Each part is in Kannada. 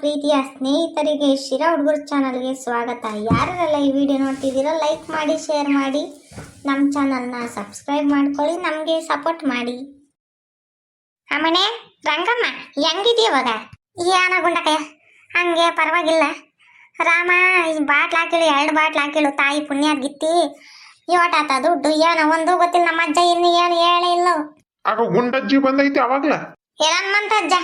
ಪ್ರೀತಿಯ ಸ್ನೇಹಿತರಿಗೆ ಶಿರಾ ಹುಡುಗರು ಚಾನಲ್ಗೆ ಸ್ವಾಗತ. ಯಾರೆಲ್ಲ ಈ ವಿಡಿಯೋ ನೋಡ್ತಿದ್ದೀರೋ ಲೈಕ್ ಮಾಡಿ ಶೇರ್ ಮಾಡಿ ನಮ್ಮ ಚಾನಲ್ನ ಸಬ್ಸ್ಕ್ರೈಬ್ ಮಾಡ್ಕೊಳ್ಳಿ ನಮಗೆ ಸಪೋರ್ಟ್ ಮಾಡಿ. ಅಮ್ಮನೆ ರಂಗಮ್ಮ ಹೆಂಗಿದೀಯ ಇವಾಗ? ಏನ ಗುಂಡಕಯ್ಯ ಹಂಗೆ ಪರವಾಗಿಲ್ಲ. ರಾಮ ಬಾಟ್ಲ್ ಹಾಕಿಳು ಎರಡು ಬಾಟ್ಲ್ ಹಾಕಿಳು ತಾಯಿ ಪುಣ್ಯ ಗಿತ್ತಿ. ಇವತ್ತಾತ ದುಡ್ಡು ಏನೋ ಒಂದು ಗೊತ್ತಿಲ್ಲ ನಮ್ಮ ಅಜ್ಜ ಇನ್ನು ಏನು ಹೇಳೇ ಇಲ್ಲ. ಆಗ ಗುಂಡಜ್ಜಿ ಬಂದೈತಿ ಅವಾಗ್ಲ? ಏನನ್ಮಂತ ಅಜ್ಜ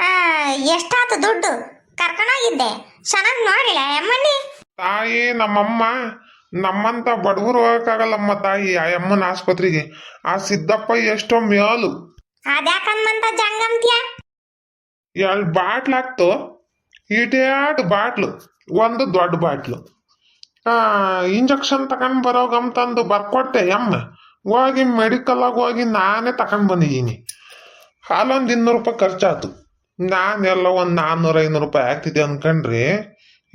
ಎಷ್ಟಾತು ದುಡ್ಡು? ಕರ್ಕೊಂಡೋಗಿದ್ದೆ. ಚೆನ್ನಾಗಿ ನೋಡಿಲ್ಲ ಎಮ್ಮಣ್ಣಿ? ತಾಯಿ ನಮ್ಮಮ್ಮ ನಮ್ಮಂತ ಬಡವರು ಹೋಗಕ್ಕಾಗಲ್ಲಮ್ಮ ತಾಯಿ ಆ ಅಮ್ಮನ ಆಸ್ಪತ್ರೆಗೆ. ಆ ಸಿದ್ದಪ್ಪ ಎಷ್ಟೋ ಮೇಲು ಅದ್ಯಾಕಮ್ಮಂತ ಹಂಗಂತ್ಯ ಎರಡು ಬಾಟ್ಲ್ ಹಾಕ್ತು. ಇಟೇಟ್ ಬಾಟ್ಲು. ಒಂದು ದೊಡ್ಡ ಬಾಟ್ಲು. ಇಂಜೆಕ್ಷನ್ ತಗೊಂಡು ಬರೋಗಂತಂದು ಬರ್ಕೊಟ್ಟೆ ಅಮ್ಮ ಹೋಗಿ ಮೆಡಿಕಲ್ ಹೋಗಿ ನಾನೇ ತಗೊಂಡು ಬಂದಿದ್ದೀನಿ. ಹಾಲೊಂದು ಇನ್ನೂರು ರೂಪಾಯಿ ಖರ್ಚಾತು ನಾನೆಲ್ಲ ಒಂದು ನಾನ್ನೂರ ಐನೂರು ರೂಪಾಯಿ ಆಗ್ತಿದೆ ಅನ್ಕಂಡ್ರಿ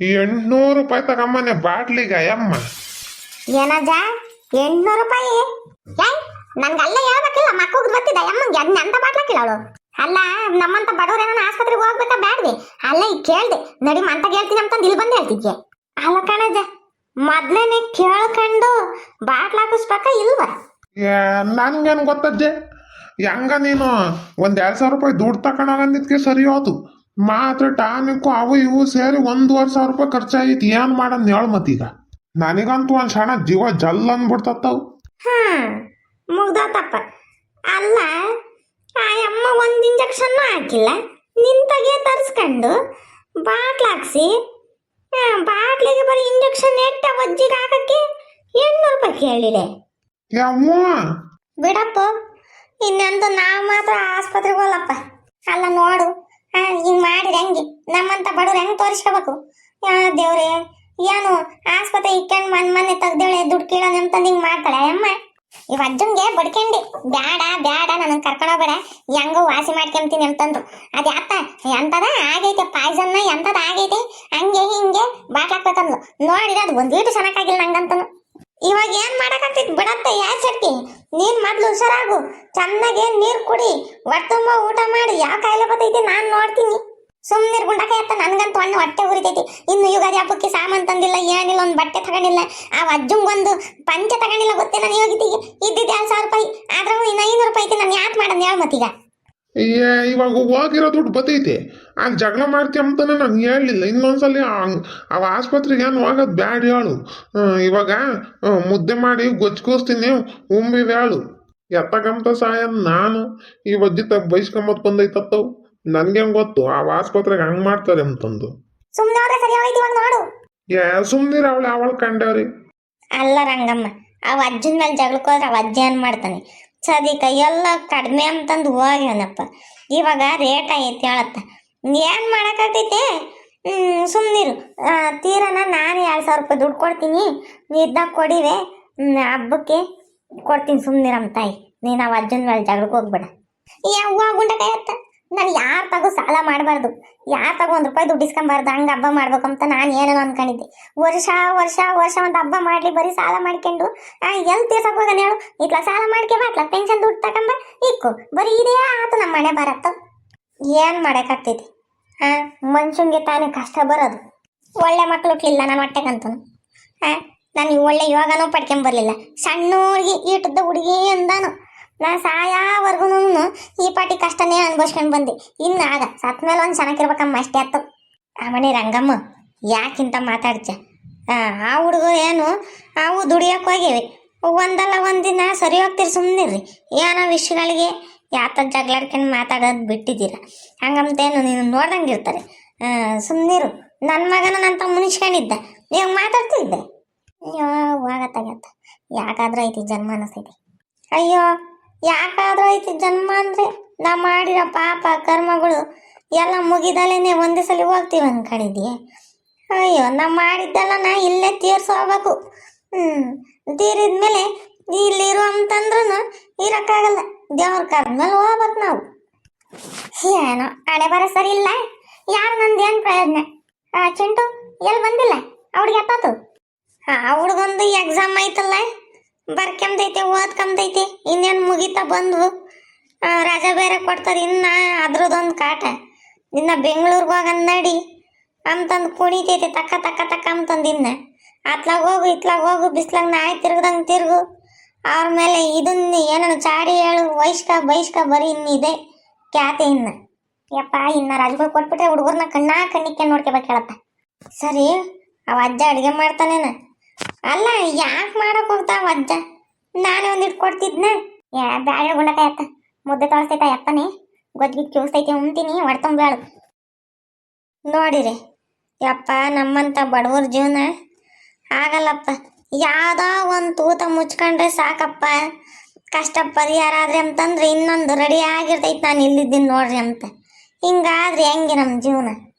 ಎಂಟ್ನೂರು ರೂಪಾಯಿ ತಗೊಂಬನೆ ಬಾಟ್ಲಿಗೆ ಅಮ್ಮ ಏನಜ್ಜ? ಎಂಟ್ನೂರು ರೂಪಾಯಿ? ಯಾಯ್ ನನ್ಗಲ್ಲ ಹೇಳ್ಬೇಕಿಲ್ಲ ಮಕ್ಕಳು ಗೊತ್ತಿದ್ದ? ಅಮ್ಮಂಗೆ ಅದ್ನ ಎಂತ ಬಾಟ್ಲಾಕಿಲ್ಲ ಅವಳು. ಅಲ್ಲ ನಮ್ಮಂತ ಬಡವರೇನ ಆಸ್ಪತ್ರೆಗೆ ಹೋಗ್ಬೇಕಾ ಬ್ಯಾಡ್ದೆ ಅಲ್ಲ ಈಗ ಕೇಳ್ದೆ. ನಡಿ ಮಂತ ಹೇಳ್ತೀನಿ ಅಂತಂದು ಇಲ್ಲಿ ಬಂದು ಹೇಳ್ತಿದ್ದೆ ಅಲ್ಲ ಕಣಜ ಮೊದ್ಲೇನೆ ಕೇಳ್ಕೊಂಡು ಬಾಟ್ಲ್ ಹಾಕಿಸ್ಬೇಕ ಇಲ್ವಾ? ನನ್ಗೇನು ಗೊತ್ತಜ್ಜೆ? ಹೆಂಗ ನೀನು ಒಂದ್ ಎರಡು ಸಾವಿರ ರೂಪಾಯಿ ದುಡ್ಡು ತಕೊಂಡೋಗಂದಿದ್ಕೆ ಸರಿ ಹೋತು. ಮಾತ್ರ ಟಾನಿಕ್ಕು ಅವು ಇವು ಸೇರಿ ಒಂದೂವರೆ ಸಾವಿರ ರೂಪಾಯಿ ಖರ್ಚಾಗಿತ್ತು ಏನು ಮಾಡೋಣ ಹೇಳ ಮತ್ತೀಗ. ನನಗಂತೂ ಒಂದು ಸಣ್ಣ ಜೀವ ಜಲ್ ಅಂದ್ಬಿಡ್ತತ್ತವು ಮುಗ್ದಪ್ಪ ಅಲ್ಲ ಆ ಅಮ್ಮ ಒಂದು ಇಂಜೆಕ್ಷನ್ ಹಾಕಿಲ್ಲ. ನಿಂತಾಗೆ ತರಿಸ್ಕೊಂಡು ಬಾಟ್ಲ್ ಹಾಕ್ಸಿ. ಬಾಟ್ಲಿಗೆ ಬರೀ ಇಂಜೆಕ್ಷನ್ ಎಟ್ಟ ಒಜ್ಜಿಗೆ ಹಾಕಕ್ಕೆ ಎಂಟ್ನೂರು ರೂಪಾಯಿ ಕೇಳಿದೆ. ಯವ್ವ? ಬಿಡಪ್ಪ ಇನ್ನೊಂದು ನಾವು ಮಾತ್ರ ಆಸ್ಪತ್ರೆಗೆ ಹೋಗಲ್ಲಪ್ಪ ಅಲ್ಲ ನೋಡು ಹಿಂಗ್ ಮಾಡಿದ್ರೆ ಹೆಂಗೆ? ನಮ್ಮಂತ ಬಡವ್ರು ಹೆಂಗ್ ತೋರಿಸ್ಕೋಬೇಕು? ದೇವ್ರೆ, ಏನು ಆಸ್ಪತ್ರೆ ಇಕ್ಕೊಂಡು ಮನ್ ಮನೆ ತೆಗ್ದೇಳೆ ದುಡ್ಡು ಕೀಳೋಣ ಅಂತಂದು ಹಿಂಗ್ ಮಾಡ್ತಾಳೆ, ಅಮ್ಮ? ಇವ್ ಅಜ್ಜಂಗೆ ಬಡ್ಕಂಡಿ. ಬ್ಯಾಡ ಬ್ಯಾಡ ನನಗೆ ಕರ್ಕೊಂಡೋಗ್ಬೇಡ ಹೆಂಗೋ ವಾಸಿ ಮಾಡ್ಕೊಂತೀನಿ ಅಂತಂದ್ರು. ಅದ್ಯಾತ ಎಂತದ? ಆಗೈತೆ, ಪಾಯ್ಸನ್ನ ಎಂತದ? ಆಗೈತೆ. ಹಂಗೆ, ಹಿಂಗೆ ಬಾಟ್ಲಾಕ್ಬೇಕಂದ್ಲು ನೋಡಿದ್ರೆ ಅದು ಒಂದೀಟು ಚೆನ್ನಾಗಿಲ್ಲ ನಂಗಂತನು. ಏನ್ ಮಾಡಕಂತ ಬಿಡತ್ತ ಯಾ ಚಟ್ಟಿ ನೀನ್ ಮೊದ್ಲು ಹುಷಾರಾಗು. ಚೆನ್ನಾಗಿ ನೀರ್ ಕುಡಿ. ತುಂಬ ಊಟ ಮಾಡಿ. ಯಾವ ಕಾಯಿಲೆ ಬರ್ತೈತಿ ನಾನ್ ನೋಡ್ತೀನಿ. ಸುಮ್ಮನೆ ಗುಂಡಕ ಎತ್ತ ನನ್ಗಂತೂ ಹಣ್ಣು ಹೊಟ್ಟೆ ಉರಿತೈತಿ. ಇನ್ನು ಯುಗಾದಿ ಹಬ್ಬಕ್ಕೆ ಸಾಮಾನ್ ತಂದಿಲ್ಲ, ಏನಿಲ್ಲ, ಒಂದು ಬಟ್ಟೆ ತಗೊಂಡಿಲ್ಲ. ಆ ಅಜ್ಜಂಗೊಂದು ಪಂಚೆ ತಗೊಂಡಿಲ್ಲ ಗೊತ್ತೇ ನಾನು ಯೋಗಿತಿಗೆ ಇದ್ದಿದ್ದು ಎರಡು ಸಾವಿರ ರೂಪಾಯಿ. ಆದ್ರೂ ಇನ್ನು ಐನೂರು ರೂಪಾಯಿ ಐತಿ, ನಾನು ಯಾಕೆ ಮಾಡೋದು? ಹೇಳ ಮತ್ತೀಗ? ಏ ಇವಾಗ ಹೋಗಿರೋ ದುಡ್ಡು ಬತ್ತೈತೆ. ಆಗ ಜಗಳ ಮಾಡ್ತೀಯ ಅಂತಾನೆ ನಂಗೆ ಹೇಳಲಿಲ್ಲ. ಇನ್ನೊಂದ್ಸಲಿ ಅವ ಆಸ್ಪತ್ರೆಗೆ ಏನು ಹೋಗೋದು ಬ್ಯಾಡ ಹೇಳು. ಇವಾಗ ಮುದ್ದೆ ಮಾಡಿ ಗೊಚ್ಕೋಸ್ತೀನಿ ಉಂಬಿ ಹೇಳು ಎತ್ತಗಂತ ಸಾಯ ನಾನು. ಈ ವಜ್ಜಿ ತಗ ಬೈಸ್ಕೊಂಬತ್ ಬಂದೈತತ್ತವು. ನನ್ಗೇನ್ ಗೊತ್ತು? ಆ ಆಸ್ಪತ್ರೆಗೆ ಹಂಗೆ ಮಾಡ್ತಾರೆ ಅಂತಂದು. ಏ ಸುಮ್ನಿರ ಅವಳು ಅವಳು ಕಂಡವ್ರಿ ಅಲ್ಲ ರಂಗಮ್ಮ ಅವ ಅಜ್ಜನ ಮೇಲೆ ಜಗಳಕ್ಕೋದ್ರೆ ಅವ ಅಜ್ಜ ಏನ್ ಮಾಡ್ತಾನೆ? ಸದಿಕ ಎಲ್ಲ ಕಡಿಮೆ ಅಂತಂದು ಹೋಗ್ಯಾನಪ್ಪ. ಇವಾಗ ರೇಟ್ ಐತಿ ಹೇಳತ್ತ. ಏನ್ ಮಾಡೋಕ್ಕಾಗ್ತೈತೆ ಆ, ತೀರನ ನಾನು ಎರಡು ಸಾವಿರ ರೂಪಾಯಿ ದುಡ್ಡು ಕೊಡ್ತೀನಿ. ನೀ ಇದ್ದಾಗ ಕೊಡಿವೆ. ಹಬ್ಬಕ್ಕೆ ಕೊಡ್ತೀನಿ ಸುಮ್ಮನಿರಮ್ಮ ತಾಯಿ. ನೀನು ಅವ ಅಜ್ಜನ ಮೇಲೆ ಜಗಳಕ್ಕೆ ಹೋಗ್ಬೇಡ. ಯಾವ ಗುಂಡಕಾಯತ್ತ ನಾನು ಯಾರ ತಗೋ ಸಾಲ ಮಾಡಬಾರ್ದು. ಯಾರ ತಗೋ ಒಂದು ರೂಪಾಯಿ ದುಡ್ಡು ಇಸ್ಕೊಂಬಾರ್ದು, ಹಂಗೆ ಹಬ್ಬ ಅಂತ ನಾನು ಏನೇನೋ ಅನ್ಕೊಂಡಿದ್ದೆ. ವರ್ಷ ವರ್ಷ ವರ್ಷ ಒಂದು ಹಬ್ಬ ಮಾಡಲಿ, ಬರೀ ಸಾಲ ಮಾಡ್ಕೊಂಡು ಎಲ್ಲಿ ತೀರ್ಸಕ್ ಹೋಗಣ ಹೇಳು? ಇತ್ಲ ಸಾಲ ಮಾಡ್ಕೆ ಬಾಟ್ಲ ಪೆನ್ಷನ್ ದುಡ್ಡು ತಗೊಂಬ, ಇಕ್ಕು. ಬರೀ ಇದೇ ಆತು ನಮ್ಮ ಮನೆ ಬರತ್ತ. ಏನು ಮಾಡಕ್ಕಾಗ್ತೈತಿ? ಹಾಂ ಮನುಷ್ಯಂಗೆ ತಾನೇ ಕಷ್ಟ ಬರೋದು. ಒಳ್ಳೆ ಮಕ್ಕಳು ಇಲ್ಲ ನಾನು ಹೊಟ್ಟೆಗಂತೂ. ಹಾಂ ನಾನು ಒಳ್ಳೆ ಯೋಗನೂ ಪಡ್ಕೊಂಬರ್ಲಿಲ್ಲ ಸಣ್ಣ ಹುಡುಗಿ ಈಟದ ಹುಡುಗಿ ಅಂದಾನು. ನಾ ಸಾಯಾವರೆಗೂ ಈ ಪಾಟಿ ಕಷ್ಟನೇ ಅನ್ಭವಿಸ್ಕೊಂಡು ಬಂದೆ. ಇನ್ನು ಆಗ ಸತ್ ಮೇಲೆ ಒಂದು ಚೆನ್ನಾಗಿರ್ಬೇಕಮ್ಮ ಅಷ್ಟೇ ಆತು ಆ ಮನೆ ರಂಗಮ್ಮ, ಯಾಕಿಂತ ಮಾತಾಡ್ಚ? ಆ ಹುಡುಗ ಏನು, ಅವು ದುಡಿಯೋಕೆ ಹೋಗಿವೆ. ಒಂದಲ್ಲ ಒಂದಿನ ಸರಿ ಹೋಗ್ತೀರಿ ಸುಮ್ಮನಿರ್ರಿ ಏನೋ ವಿಷಯಗಳಿಗೆ ಯಾತ ಜಗಳಾಡ್ಕೊಂಡು ಮಾತಾಡೋದು ಬಿಟ್ಟಿದ್ದೀರ. ಹಂಗಂತೇನು ನೀನು ನೋಡ್ದಂಗೆ ಇರ್ತಾರೆ. ಸುಮ್ಮನಿರು ನನ್ನ ಮಗನ ನಂತ ಮುನಿಸ್ಕೊಂಡಿದ್ದ. ನೀವು ಮಾತಾಡ್ತಿದ್ದೆ. ಅಯ್ಯೋ ಹೋಗತ್ತಾಗತ್ತ ಯಾಕಾದ್ರೂ ಐತಿ ಜನ್ಮ ಅನಿಸ್ತೈತಿ. ಅಯ್ಯೋ ಯಾಕಾದ್ರೂ ಐತಿ ಜನ್ಮ ಅಂದ್ರೆ ನಾ ಮಾಡಿರೋ ಪಾಪ, ಕರ್ಮಗಳು ಎಲ್ಲ ಮುಗಿದಲೇನೆ ಒಂದೇ ಸಲ ಹೋಗ್ತೀವಿ ಅನ್ಕೊಂಡಿದ್ದೆ ಅಯ್ಯೋ, ನಾ ಮಾಡಿದ್ದೆಲ್ಲ ನಾ ಇಲ್ಲೇ ತೀರ್ಸೋಗ್ಬೇಕು ಹ್ಮ್, ತೀರಿದ್ಮೇಲೆ ಇಲ್ಲಿರು ಅಂತಂದ್ರೂ ಇರಕ್ಕಾಗಲ್ಲ. ದೇವ್ರ ಕರೆದ್ಮೇಲೆ ಹೋಗ್ಬೇಕು ನಾವು. ಏನೋ ಹಣೆ ಬರ ಸರಿ ಇಲ್ಲ. ಯಾರು ನಂದು ಏನು ಪ್ರಯೋಜನ? ಚಿಂಟು ಎಲ್ಲಿ ಬಂದಿಲ್ಲ? ಅವ್ರಿಗೆ ಎತ್ತಾತು? ಆ ಅವ್ರಿಗೊಂದು ಎಕ್ಸಾಮ್ ಐತಲ್ಲ. ಬರ್ಕೊಂಬೈತೆ ಓದ್ಕೊಂಬೈತೆ ಇನ್ನೇನು ಮುಗಿತಾ ಬಂದ್ವು. ರಜ ಬೇರೆ ಕೊಡ್ತಾರೆ ಇನ್ನ ಅದ್ರದೊಂದು ಕಾಟ. ಇನ್ನ ಬೆಂಗಳೂರಿಗೆ ಹೋಗನ್ ನಡಿ ಅಂತಂದು ಕುಣಿತೈತಿ, ತಕ್ಕ ತಕ್ಕ ತಕ್ಕ ಅಂತಂದು ಇನ್ನ. ಅತ್ಲಾಗ ಹೋಗು, ಇತ್ಲಾಗ ಹೋಗು, ಬಿಸ್ಲಾಗ ನಾಯಿ ತಿರ್ಗದಂಗೆ ತಿರುಗು. ಅವ್ರ ಮೇಲೆ ಇದನ್ನ ಏನನ್ನು ಚಾಡಿ ಹೇಳು ವಯಸ್ಕ ಬೈಷ್ಕ ಬರೀ ಇನ್ನಿದೆ ಖ್ಯಾತಿ ಇನ್ನ. ಯಪ್ಪ, ಇನ್ನ ರಾಜ್ಗಳು ಕೊಟ್ಬಿಟ್ರೆ ಹುಡುಗರ್ನ ಕಣ್ಣಾ ಕಣ್ಣಿಕೆ ನೋಡ್ಕೋಬೇಕು ಹೇಳಪ್ಪ ಸರಿ, ಅವ ಅಜ್ಜ ಅಡುಗೆ ಮಾಡ್ತಾನೇನ. ಅಲ್ಲ, ಯಾಕೆ ಮಾಡಕ್ ಹೋಗ್ತಾ ಅಜ್ಜ? ನಾನೇ ಒಂದು ಕೊಡ್ತಿದ್ನ. ಯಾ ಬ್ಯಾಳೆ ಎತ್ತ ಮುದ್ದೆ ತೊಳಸ್ತೈತ ಅಪ್ಪನೇ. ಗೊಜ್ಜಿಗೆ ಕೇಳಿಸ್ತೈತಿ ಉಣ್ತೀನಿ ಹೊಡ್ತಂಬೇಳು ನೋಡಿರಿ, ಯಪ್ಪ, ನಮ್ಮಂತ ಬಡವ್ರ ಜೀವನ ಆಗಲ್ಲಪ್ಪ. ಯಾವ್ದೋ ಒಂದು ತೂತ ಮುಚ್ಕೊಂಡ್ರೆ ಸಾಕಪ್ಪ. ಕಷ್ಟ ಪರಿಹಾರ ಆದ್ರೆ ಅಂತಂದ್ರೆ ಇನ್ನೊಂದು ರೆಡಿ ಆಗಿರ್ತೈತಿ ನಾನು ಇಲ್ಲಿದ್ದೀನಿ ನೋಡ್ರಿ ಅಂತ. ಹಿಂಗಾದ್ರೆ ಹೆಂಗೆ ನಮ್ಮ ಜೀವನ?